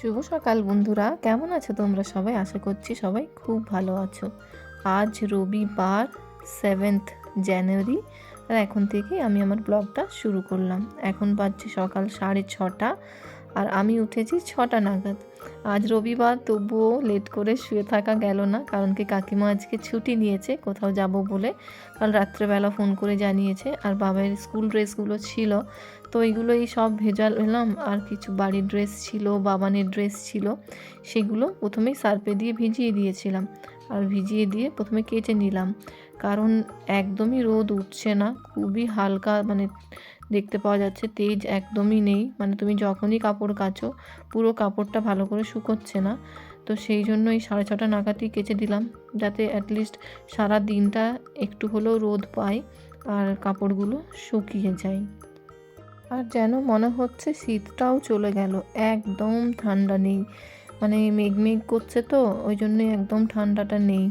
শুভ সকাল বন্ধুরা। কেমন আছো তোমরা সবাই? আশা করছি সবাই খুব ভালো আছো। আজ রবিবার সেভেন্থ জানুয়ারি আর এখন থেকে আমি আমার ব্লগটা শুরু করলাম। এখন পাচ্ছি সকাল সাড়ে ছটা। আর আমি উঠেছি ছটা নাগাদ। আজ রবিবার তবুও লেট করে শুয়ে থাকা গেল না, কারণ কি কাকিমা আজকে ছুটি নিয়েছে, কোথাও যাব বলে। কাল রাত্রেবেলা ফোন করে জানিয়েছে, আর বাবার স্কুল ড্রেসগুলো ছিল, তো এইগুলোই সব ভেজাল এলাম। আর কিছু বাড়ির ড্রেস ছিল, বাবানের ড্রেস ছিল, সেগুলো প্রথমেই সার্পে দিয়ে ভিজিয়ে দিয়েছিলাম। আর ভিজিয়ে দিয়ে প্রথমে কেচে নিলাম, কারণ একদমই রোদ উঠছে না, খুবই হালকা মানে দেখতে পাওয়া যাচ্ছে তেজ একদমই নেই। মানে তুমি যখনই কাপড় কাচো, পুরো কাপড়টা ভালো করে শুকোচ্ছে না। তো সেই জন্য এই সাড়ে ছটা নাগাদই কেচে দিলাম, যাতে অ্যাটলিস্ট সারা দিনটা একটু হলেও রোদ পায় আর কাপড়গুলো শুকিয়ে যায়। আর যেন মনে হচ্ছে শীতটাও চলে গেল, একদম ঠান্ডা নেই। মানে মেঘ মেঘ করছে তো, ওই জন্যই একদম ঠান্ডাটা নেই।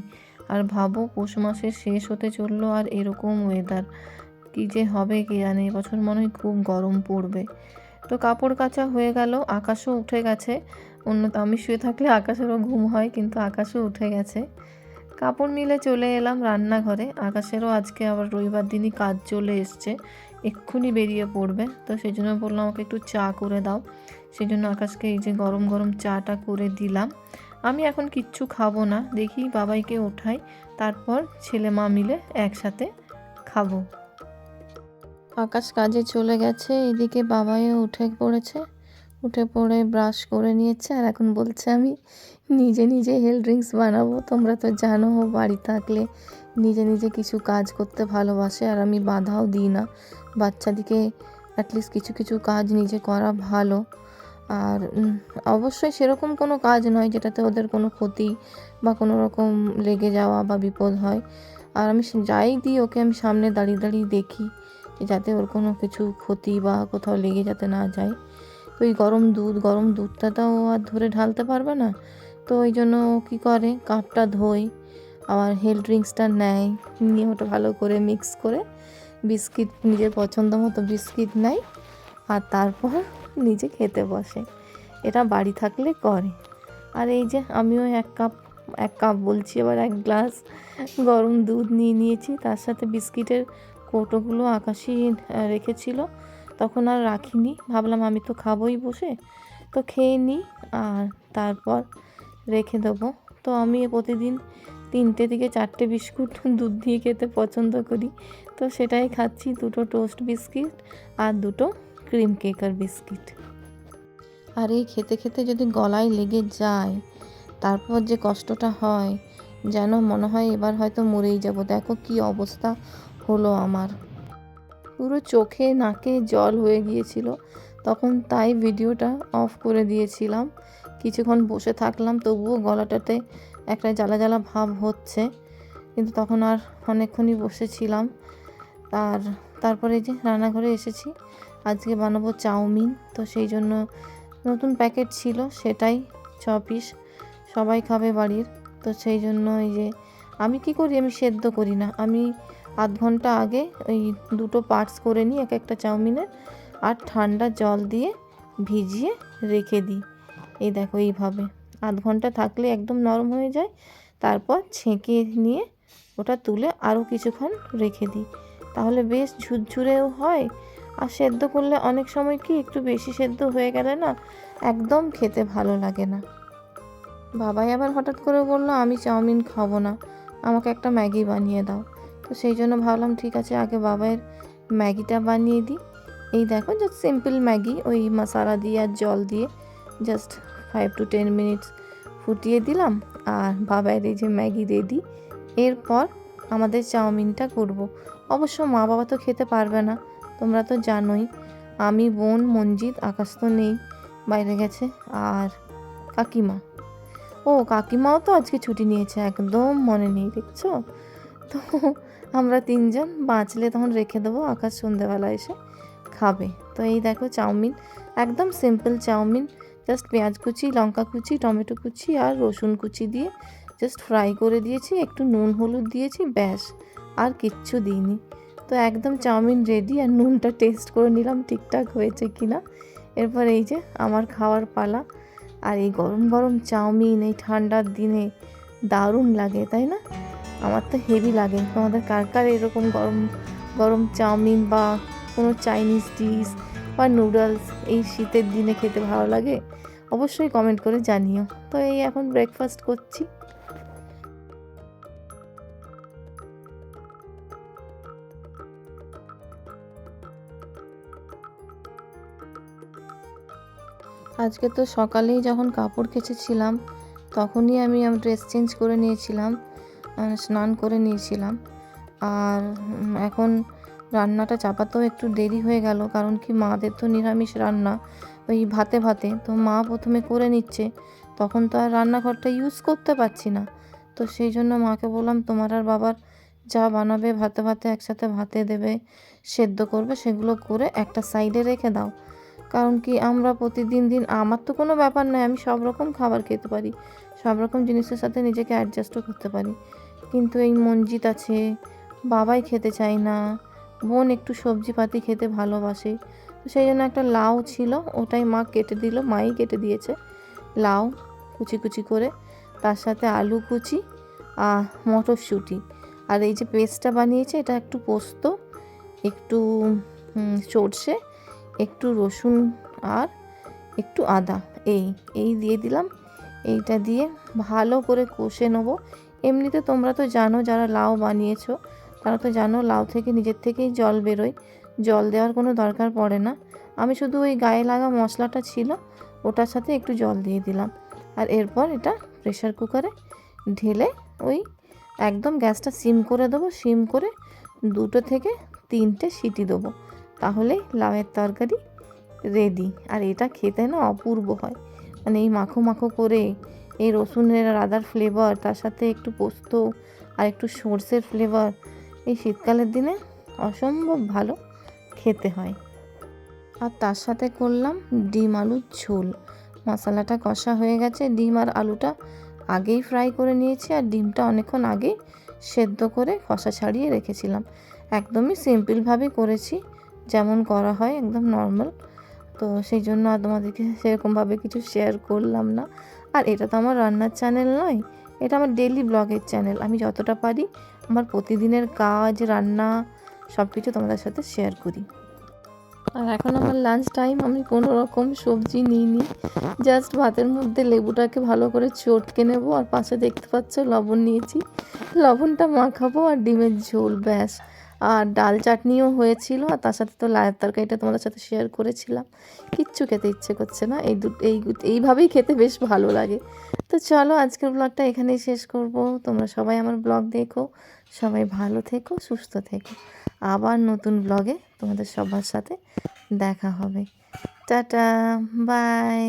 আর ভাবো পৌষ মাসের শেষ হতে চলল আর এরকম ওয়েদার কী যে হবে কে জানে এবছর মনে হয় খুব গরম পড়বে। তো কাপড় কাচা হয়ে গেল, আকাশও উঠে গেছে। অন্য আমি শুয়ে থাকলে আকাশেরও ঘুম হয়, কিন্তু আকাশও উঠে গেছে। কাপড় মিলে চলে এলাম রান্নাঘরে। আকাশেরও আজকে আবার রবিবার দিনই কাজ চলে এসছে, এক্ষুনি বেরিয়ে পড়বে। তো সেই জন্য বললাম আমাকে একটু চা করে দাও। সেই জন্য আকাশকে এই যে গরম গরম চাটা করে দিলাম। আমি এখন কিচ্ছু খাব না, দেখি বাবাইকে ওঠাই, তারপর ছেলে মা মিলে একসাথে খাব। আকাশ কাজে চলে গেছে, এদিকে বাবাইও উঠে পড়েছে। উঠে পড়ে ব্রাশ করে নিয়েছে আর এখন বলছে আমি, নিজে নিজে হেলথ ড্রিঙ্কস বানাবো, তোমরা তো জানো বাড়ি থাকলে নিজে নিজে কিছু কাজ করতে ভালোবাসে আর আমি বাধাও দিই না। বাচ্চাদিকে অ্যাটলিস্ট কিছু কিছু কাজ নিজে করা ভালো। আর অবশ্যই সেরকম কোনো কাজ নয় যেটাতে ওদের কোনো ক্ষতি বা কোনো রকম লেগে যাওয়া বা বিপদ হয়। আর আমি যাই দিই, ওকে আমি সামনে দাঁড়িয়ে দাঁড়িয়ে দেখি। যাতে ওর কোনো কিছু ক্ষতি বা কোথাও লেগে যাতে না যায়। তো এই গরম দুধ, গরম দুধটা তো আর ধরে ঢালতে পারবে না। তো ওই জন্য ও কী করে? কাপটা ধোয়, আবার হেলথ ড্রিঙ্কসটা নেয়, নিয়ে ওটা ভালো করে মিক্স করে বিস্কিট, নিজের পছন্দ মতো বিস্কিট নেয় আর তারপর নিজে খেতে বসে। এটা বাড়ি থাকলে করে। আর এই যে আমিও এক কাপ এক কাপ বলছি, আবার এক গ্লাস গরম দুধ নিয়ে নিয়েছি, তার সাথে বিস্কিটের কৌটোগুলো আকাশি রেখেছিল। তখন আর রাখিনি। ভাবলাম আমি তো খাবোই বসে। তো খেয়ে নিই আর তারপর রেখে দেবো। তো আমি প্রতিদিন তিনটে থেকে চারটে বিস্কুট দুধ দিয়ে খেতে পছন্দ করি। তো সেটাই খাচ্ছি। দুটো টোস্ট বিস্কিট আর দুটো ক্রিম কেকার বিস্কিট। আর এই খেতে খেতে যদি গলায় লেগে যায়, তারপর যে কষ্টটা হয়, যেন মনে হয় এবার হয়তো মরেই যাব। দেখো কি অবস্থা। হলো আমার। পুরো চোখে নাকে জল হয়ে গিয়েছিল। তখন তাই ভিডিওটা অফ করে দিয়েছিলাম। কিছুক্ষণ বসে থাকলাম, তবুও গলাটাতে একটা জ্বালা জ্বালা ভাব হচ্ছে। কিন্তু তখন আর অনেকক্ষণই বসেছিলাম। আর তারপরে যে রান্নাঘরে এসেছি। আজকে বানাবো চাউমিন। তো সেই জন্য নতুন প্যাকেট ছিল, সেটাই ছ পিস। সবাই খাবে বাড়ির। তো সেই জন্য এই যে আমি কি করি? আমি সেদ্ধ করি না। আমি আধ ঘণ্টা আগে ওই দুটো পার্টস করে নিই, এক একটা চাউমিনের আর ঠান্ডা জল দিয়ে ভিজিয়ে রেখে দিই। এই দেখো এইভাবে। আধ ঘণ্টা থাকলে একদম নরম হয়ে যায়। তারপর ছেঁকে নিয়ে ওটা তুলে আরও কিছুক্ষণ রেখে দিই। তাহলে বেশ ঝুরঝুরেও হয়। আর সেদ্ধ করলে অনেক সময় কি একটু বেশি সেদ্ধ হয়ে গেলে না একদম খেতে ভালো লাগে না। বাবাই আবার হঠাৎ করে বলল, আমি চাউমিন খাব না। আমাকে একটা ম্যাগি বানিয়ে দাও। তো সেই জন্য ভাবলাম, ঠিক আছে, আগে বাবাইয়ের ম্যাগিটা বানিয়ে দিই। এই দেখো জাস্ট সিম্পল ম্যাগি, ওই মশলা দিয়ে আর জল দিয়ে just five to ten minutes ফুটিয়ে দিলাম। আর বাবাইয়ের এই যে ম্যাগি রেডি এরপর আমাদের চাউমিনটা করব। অবশ্য মা বাবা তো খেতে পারবে না, তোমরা তো জানোই। আমি, বোন মঞ্জিত আকাশ তো নেই, বাইরে গেছে, আর কাকিমা। ও, কাকিমাও তো আজকে ছুটি নিয়েছে, একদম মনে নেই, দেখছ? তো আমরা তিনজন বাঁচলে তখন রেখে দেবো আকাশ সন্ধেবেলা এসে খাবে। তো এই দেখো চাউমিন, একদম সিম্পল চাউমিন জাস্ট পেঁয়াজ কুচি, লঙ্কা কুচি, টমেটো কুচি আর রসুন কুচি দিয়ে জাস্ট ফ্রাই করে দিয়েছি, একটু নুন হলুদ দিয়েছি, ব্যাস, আর কিচ্ছু দিইনি। তো একদম চাউমিন রেডি আর নুনটা টেস্ট করে নিলাম, ঠিকঠাক হয়েছে কি না এরপর এই যে আমার খাওয়ার পালা, আর এই গরম গরম চাউমিন এই ঠান্ডার দিনে দারুণ লাগে, তাই না? আমার তো হেভি লাগে। তোমাদের কার কার এরকম গরম গরম চাউমিন বা কোনো চাইনিজ ডিশ বা নুডলস এই শীতের দিনে খেতে ভালো লাগে? অবশ্যই কমেন্ট করে জানিও। তো এই এখন ব্রেকফাস্ট করছি। আজকে তো সকালেই যখন কাপড় কেচেছিলাম, তখনই আমি আমার ড্রেস চেঞ্জ করে নিয়েছিলাম। স্নান করে নিয়েছিলাম। আর এখন রান্নাটা চাপাতেও একটু দেরি হয়ে গেল, কারণ কি মাদের তো নিরামিষ রান্না, ওই ভাতে ভাতে। তো মা প্রথমে করে নিচ্ছে, তখন তো আর রান্নাঘরটা ইউজ করতে পারছি না। তো সেই জন্য মাকে বললাম, তোমার আর বাবার যা বানাবে, ভাতে ভাতে একসাথে ভাতে দেবে, সেদ্ধ করবে, সেগুলো করে একটা সাইডে রেখে দাও। কারণ কি আমরা প্রতিদিন দিন, আমার তো কোনো ব্যাপার নয়, আমি সব রকম খাবার খেতে পারি, সব রকম জিনিসের সাথে নিজেকে অ্যাডজাস্টও করতে পারি। কিন্তু এই মঞ্জিত আছে। বাবাই খেতে চায় না। বোন একটু সবজিপাতি খেতে ভালোবাসে। তো সেই জন্য একটা লাউ ছিল, ওটাই মা কেটে দিল, মাই কেটে দিয়েছে। লাউ কুচি কুচি করে, তার সাথে আলু কুচি আর মটরশুঁটি। আর এই যে পেস্টটা বানিয়েছে, এটা একটু পোস্ত, একটু সর্ষে, একটু রসুন আর একটু আদা। এই এই দিয়ে দিলাম। এইটা দিয়ে ভালো করে কষে নেব। এমনিতে তোমরা তো জানো যারা লাউ বানিয়েছো, তারা তো জানো লাউ থেকে নিজের থেকেই জল বেরোয়। জল দেওয়ার কোনো দরকার পড়ে না। আমি শুধু ওই গায়ে লাগা মশলাটা ছিল, ওটার সাথে একটু জল দিয়ে দিলাম। আর এরপর এটা প্রেশার কুকারে ঢেলে ওই একদম গ্যাসটা সিম করে দেবো, সিম করে দুটো থেকে তিনটে সিটি দেবো। তাহলেই লাউয়ের তরকারি রেডি আর এটা খেতে না অপূর্ব হয়। মানে এই মাখো মাখো করে এই রসুনের আর আদার ফ্লেভার তার সাথে একটু পোস্ত আর একটু সর্ষের ফ্লেভার এই শীতকালের দিনে অসম্ভব ভালো খেতে হয়। আর তার সাথে করলাম ডিম আলুর ঝোল। মশলাটা কষা হয়ে গেছে, ডিম আর আলুটা আগেই ফ্রাই করে নিয়েছি আর ডিমটা অনেকক্ষণ আগেই সেদ্ধ করে কষা ছাড়িয়ে রেখেছিলাম। একদমই সিম্পলভাবে করেছি, যেমন করা হয় একদম নর্মাল তো সেই জন্য আর তোমাদেরকে সেরকমভাবে কিছু শেয়ার করলাম না। আর এটা তো আমার রান্নার চ্যানেল নয়, এটা আমার ডেলি ব্লগের চ্যানেল আমি যতটা পারি আমার প্রতিদিনের কাজ, রান্না সব কিছু তোমাদের সাথে শেয়ার করি। আর এখন আমার লাঞ্চ টাইম আমি কোনো রকম সবজি নিইনি। জাস্ট ভাতের মধ্যে লেবুটাকে ভালো করে চটকে নেব আর পাশে দেখতে পাচ্ছ লবণ নিয়েছি। লবণটা মাখাবো আর ডিমের ঝোল, ব্যাস। আর ডাল চাটনিও হয়েছিল, আর তার সাথে তো লায়ের তরকারিটা তোমাদের সাথে শেয়ার করেছিলাম। কিচ্ছু খেতে ইচ্ছে করছে না, এই দু, এই এইভাবেই খেতে বেশ ভালো লাগে। তো চলো আজকের ব্লগটা এখানেই শেষ করব। তোমরা সবাই আমার ব্লগ দেখো, সবাই ভালো থেকো, সুস্থ থেকো। আবার নতুন ব্লগে তোমাদের সবার সাথে দেখা হবে। Tata bye